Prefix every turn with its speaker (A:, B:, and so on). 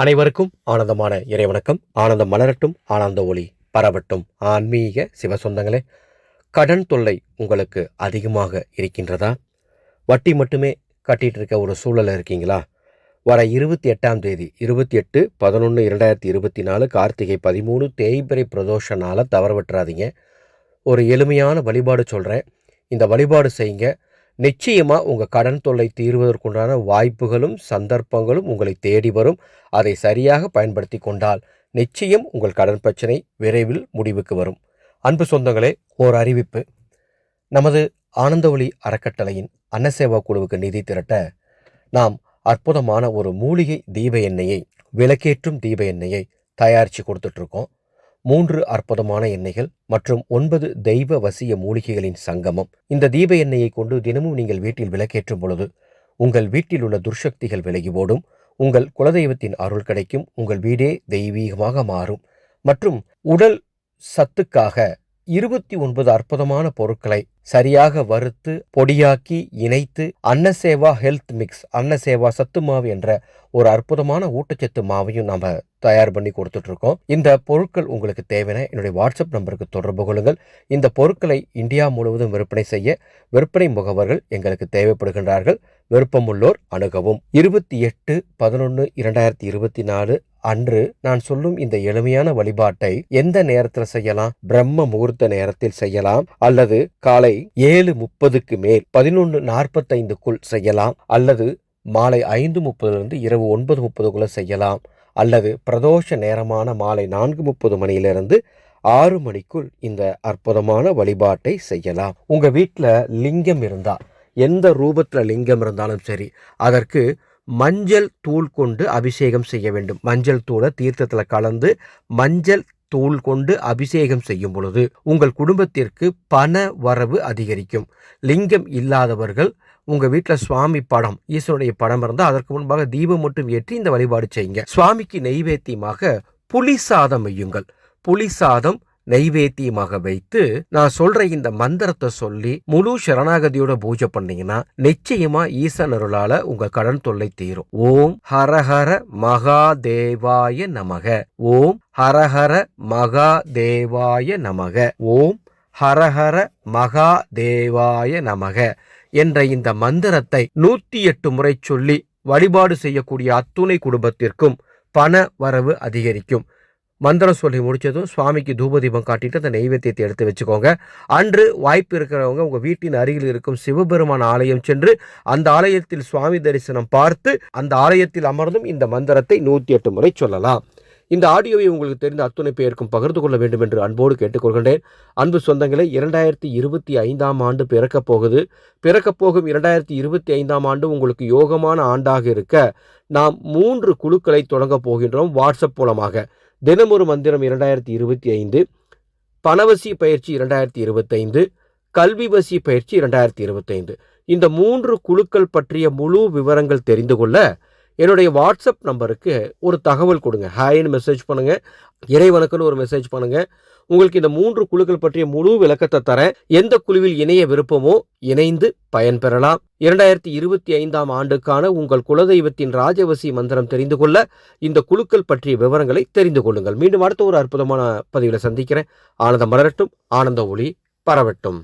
A: அனைவருக்கும் ஆனந்தமான இறைவணக்கம். ஆனந்தம் மலரட்டும் ஆனந்த ஒளி பரவட்டும். ஆன்மீக சிவ சொந்தங்களே கடன் தொல்லை உங்களுக்கு அதிகமாக இருக்கின்றதா? வட்டி மட்டுமே கட்டிகிட்டு இருக்க ஒரு சூழலில் இருக்கீங்களா? வர இருபத்தி எட்டாம் தேதி இருபத்தி எட்டு பதினொன்று இரண்டாயிரத்தி இருபத்தி நாலு கார்த்திகை பதிமூணு தேய்பிரை பிரதோஷனால் தவற விட்டுறாதீங்க. ஒரு எளிமையான வழிபாடு சொல்கிறேன் இந்த வழிபாடு செய்யுங்க. நிச்சயமாக உங்கள் கடன் தொல்லை தீர்வதற்குண்டான வாய்ப்புகளும் சந்தர்ப்பங்களும் உங்களை தேடி வரும். அதை சரியாக பயன்படுத்தி கொண்டால் நிச்சயம் உங்கள் கடன் பிரச்சனை விரைவில் முடிவுக்கு வரும். அன்பு சொந்தங்களே ஓர் அறிவிப்பு. நமது ஆனந்தவழி அறக்கட்டளையின் அன்னசேவா குழுவுக்கு நிதி திரட்ட நாம் அற்புதமான ஒரு மூலிகை தீப எண்ணெயை விளக்கேற்றும் தீப எண்ணெயை தயாரித்து கொடுத்துட்ருக்கோம். மூன்று அற்புதமான எண்ணெய்கள் மற்றும் ஒன்பது தெய்வ வசிய மூலிகைகளின் சங்கமம். இந்த தீப எண்ணெயை கொண்டு தினமும் நீங்கள் வீட்டில் விளக்கேற்றும் பொழுது உங்கள் வீட்டில் உள்ள துர்சக்திகள் விலகி ஓடும் உங்கள் குலதெய்வத்தின் அருள் கிடைக்கும் உங்கள் வீடே தெய்வீகமாக மாறும். மற்றும் உடல் சத்துக்காக இருபத்தி ஒன்பது அற்புதமான பொருட்களை சரியாக வறுத்து பொடியாக்கி இணைத்து அன்னசேவா ஹெல்த் மிக்ஸ் அன்னசேவா சத்து மாவு என்ற ஒரு அற்புதமான ஊட்டச்சத்து மாவையும் நாம தயார் பண்ணி கொடுத்துட்டு இருக்கோம் இந்த பொருட்கள் உங்களுக்கு தேவையான என்னுடைய வாட்ஸ்அப் நம்பருக்கு தொடர்பு கொள்ளுங்கள். இந்த பொருட்களை இந்தியா முழுவதும் விற்பனை செய்ய விற்பனை முகவர்கள் எங்களுக்கு தேவைப்படுகின்றார்கள். விருப்பமுள்ளோர் அணுகவும். இருபத்தி எட்டு பதினொன்று இரண்டாயிரத்தி இருபத்தி நாலு அன்று நான் சொல்லும் இந்த எளிமையான வழிபாட்டை எந்த நேரத்தில் செய்யலாம்? பிரம்ம முகூர்த்த நேரத்தில் செய்யலாம் அல்லது காலை ஏழு முப்பதுக்கு மேல் பதினொன்று நாற்பத்தைந்துக்குள் செய்யலாம் அல்லது மாலை ஐந்து முப்பதுலேருந்து இரவு ஒன்பது முப்பதுக்குள்ள செய்யலாம் அல்லது பிரதோஷ நேரமான மாலை நான்கு முப்பது மணியிலிருந்து ஆறு மணிக்குள் இந்த அற்புதமான வழிபாட்டை செய்யலாம். உங்கள் வீட்டில் லிங்கம் இருந்தால் எந்த ரூபத்தில் லிங்கம் இருந்தாலும் சரி அதற்கு மஞ்சள் தூள் கொண்டு அபிஷேகம் செய்ய வேண்டும். மஞ்சள் தூளை தீர்த்தத்தில் கலந்து மஞ்சள் தூள் கொண்டு அபிஷேகம் செய்யும் பொழுது உங்கள் குடும்பத்திற்கு பண வரவு அதிகரிக்கும். லிங்கம் இல்லாதவர்கள் உங்கள் வீட்டில் சுவாமி படம் ஈஸ்வருடைய படம் இருந்தால் அதற்கு முன்பாக தீபம் மட்டும் ஏற்றி இந்த வழிபாடு செய்யுங்க. சுவாமிக்கு நெய்வேத்தியமாக புளி சாதம் வையுங்கள். புளி சாதம் நெய்வேத்தியமாக வைத்து நான் சொல்ற இந்த மந்திரத்தை சொல்லி முழு சரணாகதியோட பூஜை பண்ணீங்கன்னா நிச்சயமா ஈசன் அருளால உங்க கடன் தொல்லை தீரும். ஓம் ஹரஹர மகாதேவாய நமக. ஓம் ஹரஹர மகாதேவாய நமக. ஓம் ஹரஹர மகாதேவாய நமக என்ற இந்த மந்திரத்தை நூத்தி எட்டு முறை சொல்லி வழிபாடு செய்யக்கூடிய அத்துணை குடும்பத்திற்கும் பண வரவு அதிகரிக்கும். மந்திரம் சொல்லி முடித்ததும் சுவாமிக்கு தூபதீபம் காட்டிட்டு அந்த நெய்வேத்தியத்தை எடுத்து வச்சுக்கோங்க. அன்று வாய்ப்பு இருக்கிறவங்க உங்கள் வீட்டின் அருகில் இருக்கும் சிவபெருமான் ஆலயம் சென்று அந்த ஆலயத்தில் சுவாமி தரிசனம் பார்த்து அந்த ஆலயத்தில் அமர்ந்தும் இந்த மந்திரத்தை நூற்றி எட்டு முறை சொல்லலாம். இந்த ஆடியோவை உங்களுக்கு தெரிந்த அத்துணை பேருக்கும் பகிர்ந்து கொள்ள வேண்டும் என்று அன்போடு கேட்டுக்கொள்கின்றேன் அன்பு சொந்தங்களை இரண்டாயிரத்தி இருபத்தி ஐந்தாம் ஆண்டு பிறக்கப் போகுது. பிறக்கப் போகும் இரண்டாயிரத்தி இருபத்தி ஐந்தாம் ஆண்டு உங்களுக்கு யோகமான ஆண்டாக இருக்க நாம் மூன்று குழுக்களை தொடங்கப் போகின்றோம் வாட்ஸ்அப் மூலமாக. தினமொரு மந்திரம் இரண்டாயிரத்தி இருபத்தி ஐந்து பணவசி பயிற்சி இரண்டாயிரத்தி இருபத்தைந்து கல்வி வசி பயிற்சி இரண்டாயிரத்தி இருபத்தைந்து இந்த மூன்று குழுக்கள் பற்றிய முழு விவரங்கள் தெரிந்து கொள்ள என்னுடைய வாட்ஸ்அப் நம்பருக்கு ஒரு தகவல் கொடுங்க. ஹாய்னு மெசேஜ் பண்ணுங்கள் இறைவனுக்குன்னு ஒரு மெசேஜ் பண்ணுங்கள் உங்களுக்கு இந்த மூன்று குழுக்கள் பற்றிய முழு விளக்கத்தை தரேன். எந்த குழுவில் இணைய விருப்பமோ இணைந்து பயன்பெறலாம் இரண்டாயிரத்தி இருபத்தி ஐந்தாம் ஆண்டுக்கான உங்கள் குலதெய்வத்தின் ராஜவசி மந்திரம் தெரிந்து கொள்ள இந்த குழுக்கள் பற்றிய விவரங்களை தெரிந்து கொள்ளுங்கள். மீண்டும் அடுத்த ஒரு அற்புதமான பதிவில் சந்திக்கிறேன். ஆனந்தம் மலரட்டும். ஆனந்த ஒளி பரவட்டும்.